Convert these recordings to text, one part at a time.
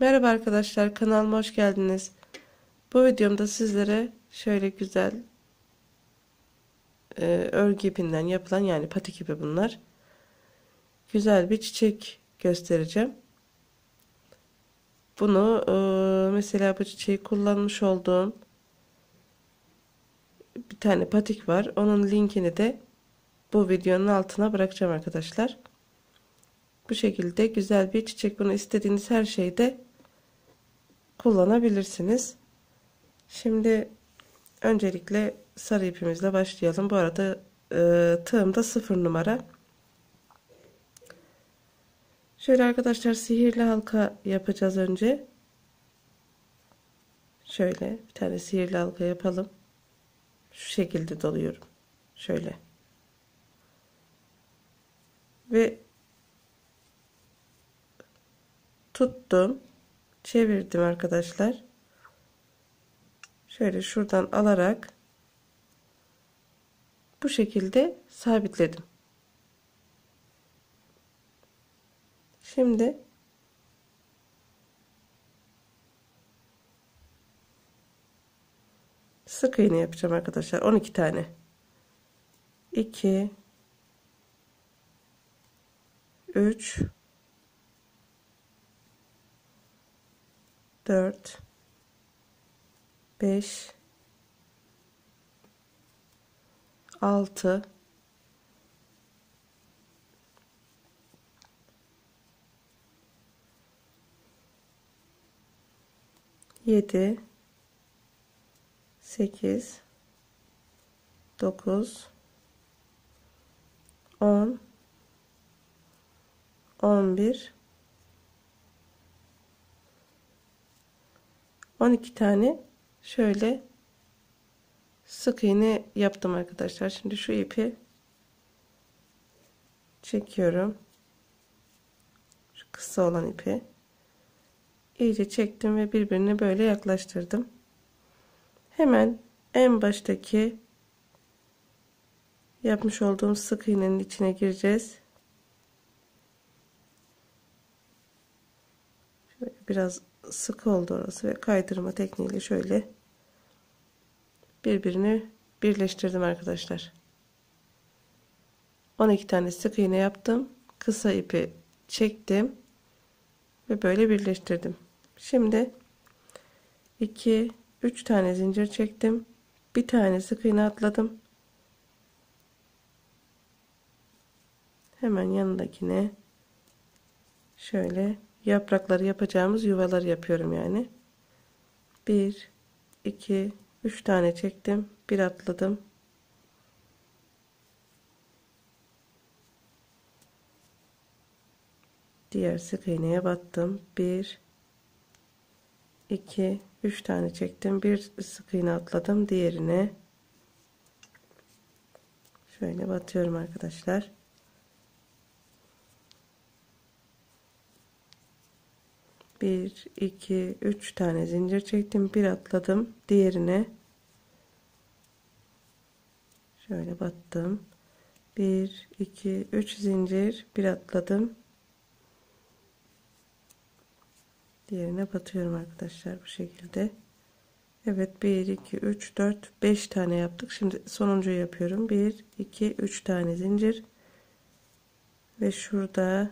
Merhaba arkadaşlar kanalıma hoş geldiniz. Bu videomda sizlere şöyle güzel e, örgü ipinden yapılan yani patik ipi bunlar. Güzel bir çiçek göstereceğim. Bunu e, mesela bu çiçeği kullanmış olduğum bir tane patik var. Onun linkini de bu videonun altına bırakacağım arkadaşlar. Bu şekilde güzel bir çiçek. Bunu istediğiniz her şeyde kullanabilirsiniz. Şimdi öncelikle sarı ipimizle başlayalım. Bu arada e, tığımda sıfır numara. Şöyle arkadaşlar sihirli halka yapacağız önce. Şöyle bir tane sihirli halka yapalım. Şu şekilde doluyorum. Şöyle. Ve tuttum çevirdim arkadaşlar. Şöyle şuradan alarak bu şekilde sabitledim. Şimdi sık iğne yapacağım arkadaşlar. 12 tane. 2 3 4 5 6 7 8 9 10 11 12 tane şöyle sık iğne yaptım arkadaşlar. Şimdi şu ipi çekiyorum. Şu kısa olan ipi iyice çektim ve birbirine böyle yaklaştırdım. Hemen en baştaki yapmış olduğum sık iğnenin içine gireceğiz. Şöyle biraz sık oldu orası ve kaydırma tekniğiyle şöyle birbirini birleştirdim arkadaşlar. 12 tane sık iğne yaptım. Kısa ipi çektim ve böyle birleştirdim. Şimdi 2 3 tane zincir çektim. Bir tane sık iğne atladım. Hemen yanındakine şöyle yaprakları yapacağımız yuvalar yapıyorum yani. 1 2 3 tane çektim. Bir atladım. Diğer sık iğneye battım. 1 2 3 tane çektim. Bir sık iğne atladım. Diğerine şöyle batıyorum arkadaşlar. 1 2 3 tane zincir çektim. Bir atladım. Diğerine şöyle battım. 1 2 3 zincir. Bir atladım. Diğerine batıyorum arkadaşlar bu şekilde. Evet 1 2 3 4 5 tane yaptık. Şimdi sonuncu yapıyorum. 1 2 3 tane zincir. Ve şurada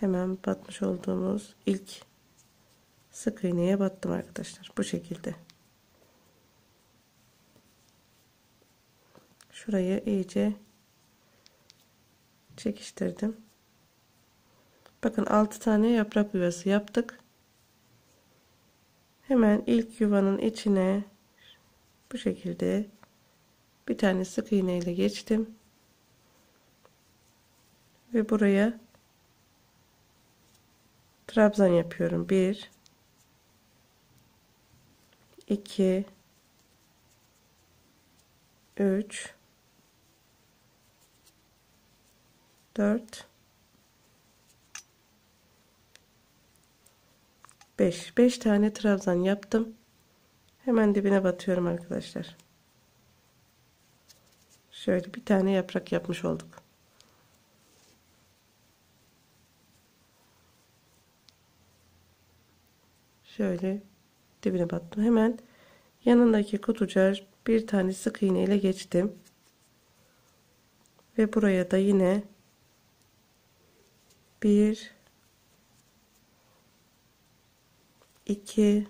hemen batmış olduğumuz ilk sık iğneye battım arkadaşlar. Bu şekilde. Şurayı iyice çekiştirdim. Bakın 6 tane yaprak yuvası yaptık. Hemen ilk yuvanın içine bu şekilde bir tane sık iğne ile geçtim. Ve buraya trabzan yapıyorum. 1 2 3 4 5 5 tane trabzan yaptım. Hemen dibine batıyorum arkadaşlar. Şöyle bir tane yaprak yapmış olduk Şöyle dibine battım. Hemen yanındaki kutucuğa bir tane sık iğne ile geçtim. Ve buraya da yine bir iki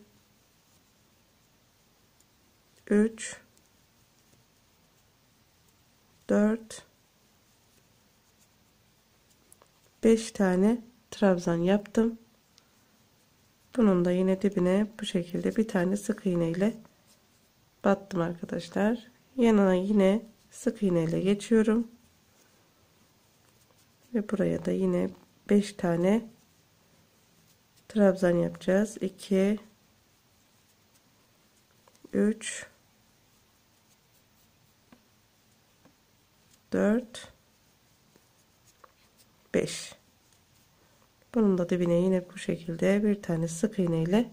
üç dört beş tane trabzan yaptım. Bunun da yine dibine bu şekilde bir tane sık iğne ile battım arkadaşlar. Yanına yine sık iğne ile geçiyorum. Ve buraya da yine 5 tane trabzan yapacağız. 2 3 4 5 bunun da dibine yine bu şekilde bir tane sık iğne ile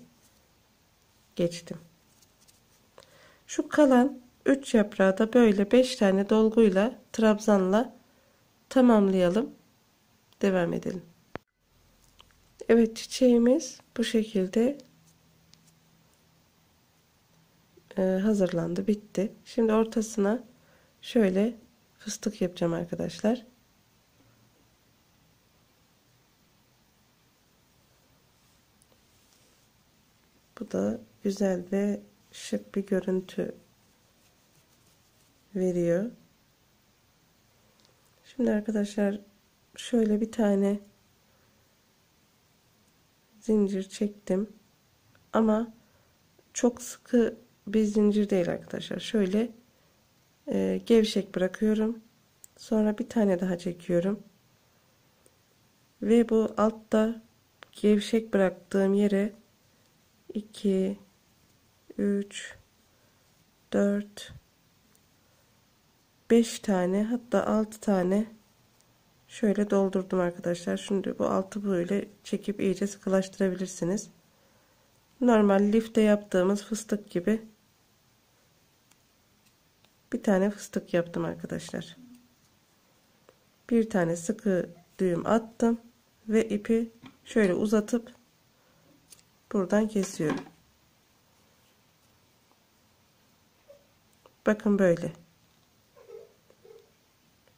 geçtim. Şu kalan 3 yaprağı da böyle 5 tane dolguyla trabzanla tamamlayalım. Devam edelim. Evet çiçeğimiz bu şekilde e, hazırlandı bitti. Şimdi ortasına şöyle fıstık yapacağım arkadaşlar. Bu da güzel ve şık bir görüntü veriyor. Şimdi arkadaşlar şöyle bir tane zincir çektim. Ama çok sıkı bir zincir değil arkadaşlar. Şöyle e, gevşek bırakıyorum. Sonra bir tane daha çekiyorum. Ve bu altta gevşek bıraktığım yere 2 3 4 5 tane hatta 6 tane şöyle doldurdum arkadaşlar. Şimdi bu altı böyle çekip iyice sıkılaştırabilirsiniz. Normal lifte yaptığımız fıstık gibi bir tane fıstık yaptım arkadaşlar. Bir tane sıkı düğüm attım ve ipi şöyle uzatıp buradan kesiyorum. Bakın böyle.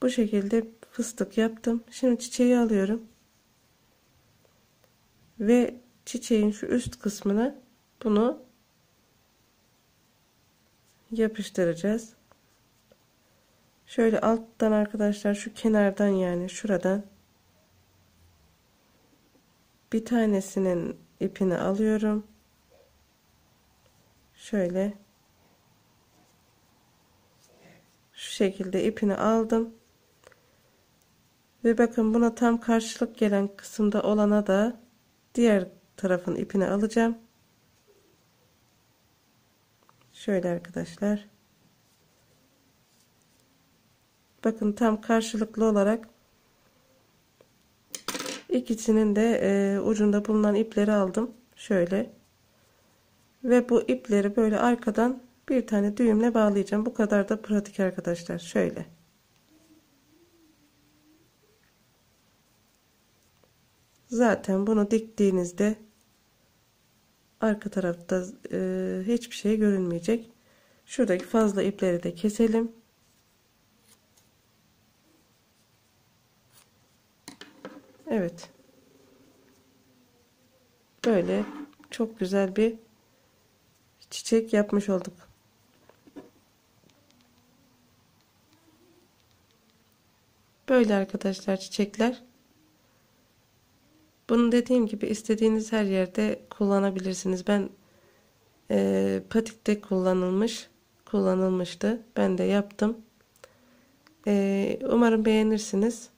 Bu şekilde fıstık yaptım. Şimdi çiçeği alıyorum. Ve çiçeğin şu üst kısmına bunu yapıştıracağız. Şöyle alttan arkadaşlar şu kenardan yani şuradan bir tanesinin ipini alıyorum. Şöyle şu şekilde ipini aldım. Ve bakın buna tam karşılık gelen kısımda olana da diğer tarafın ipini alacağım. Şöyle arkadaşlar. Bakın tam karşılıklı olarak ikisinin de e, ucunda bulunan ipleri aldım. Şöyle. Ve bu ipleri böyle arkadan bir tane düğümle bağlayacağım. Bu kadar da pratik arkadaşlar. Şöyle. Zaten bunu diktiğinizde arka tarafta e, hiçbir şey görünmeyecek. Şuradaki fazla ipleri de keselim. Evet. Böyle çok güzel bir çiçek yapmış olduk. Böyle arkadaşlar çiçekler. Bunu dediğim gibi istediğiniz her yerde kullanabilirsiniz. Ben e, patikte kullanılmış kullanılmıştı. Ben de yaptım. E, umarım beğenirsiniz.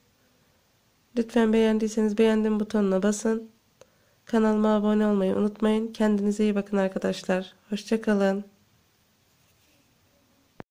Lütfen beğendiyseniz beğendim butonuna basın. Kanalıma abone olmayı unutmayın. Kendinize iyi bakın arkadaşlar. Hoşçakalın.